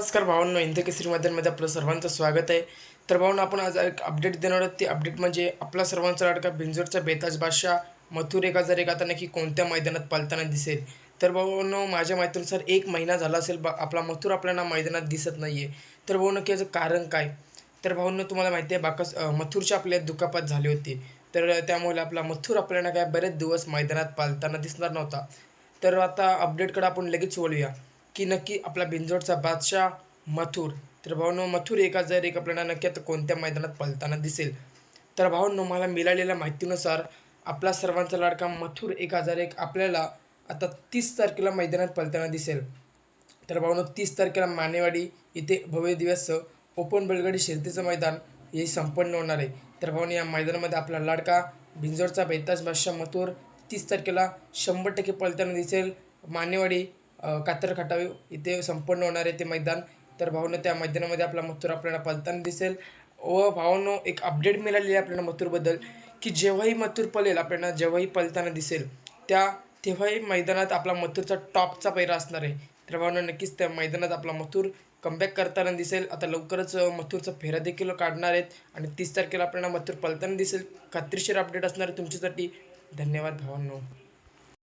नमस्कार भावांनो हिंदी केसरी मैदानमध्ये आपलं सर्वांचं स्वागत आहे. तर भावांनो आपण आज एक अपडेट देणार आहोत. ती अपडेट म्हणजे आपला सर्वांचा लाडका बिंजोरचा बेताज बादशाह मथुर एका जर एका नक्की कोणत्या मैदानात पालताना दिसेल? तर भाऊनो माझ्या माहितीनुसार एक महिना झाला असेल बा आपला मथुर आपल्याला मैदानात दिसत नाही आहे तर भाऊ नक्की याचं कारण काय? तर भाऊंनो तुम्हाला माहिती आहे बाकस मथुरचे मथुरच्या आपल्या दुखापत झाले होते. तर त्यामुळे आपला मथुर आपल्याला काय बरेच दिवस मैदानात पालताना दिसणार नव्हता. तर आता अपडेटकडे आपण लगेच वळूया. की नक्की आपला बिंजोडचा बादशाह मथुर. तर भावनो मथुर एक हजार एक आपल्याला नक्की आता कोणत्या मैदानात पळताना दिसेल? तर भावनो मला मिळालेल्या माहितीनुसार आपला सर्वांचा लाडका मथुर एक हजार एक आपल्याला आता तीस तारखेला मैदानात पळताना दिसेल. तर भावनो तीस तारखेला मानेवाडी इथे भव्य दिवस ओपन बैलगाडी शर्यतीचं मैदान हे संपन्न होणार आहे. तर भावनो या मैदानामध्ये आपला लाडका बिंजोडचा बेताज बादशाह मथुर तीस तारखेला शंभर टक्के पळताना दिसेल. मानेवाडी कातर खटावी इथे संपन्न होणार आहे ते मैदान. तर भाऊनं त्या मैदानामध्ये आपला मथुर आपल्याला पलताना दिसेल. व भावनो एक अपडेट मिळालेली आहे आपल्याला मथुरबद्दल की जेव्हाही मथुर पळेल आपल्याला जेव्हाही पलताना दिसेल त्या तेव्हाही मैदानात आपला मथुरचा टॉपचा पैरा असणार आहे. तर भावानं नक्कीच त्या मैदानात आपला मथुर कमबॅक करताना दिसेल. आता लवकरच मथुरचा फेरा देखील काढणार आहेत. आणि तीस तारखेला आपल्याला मथुर पलताना दिसेल. खात्रीशीर अपडेट असणार आहे तुमच्यासाठी. धन्यवाद भावांनो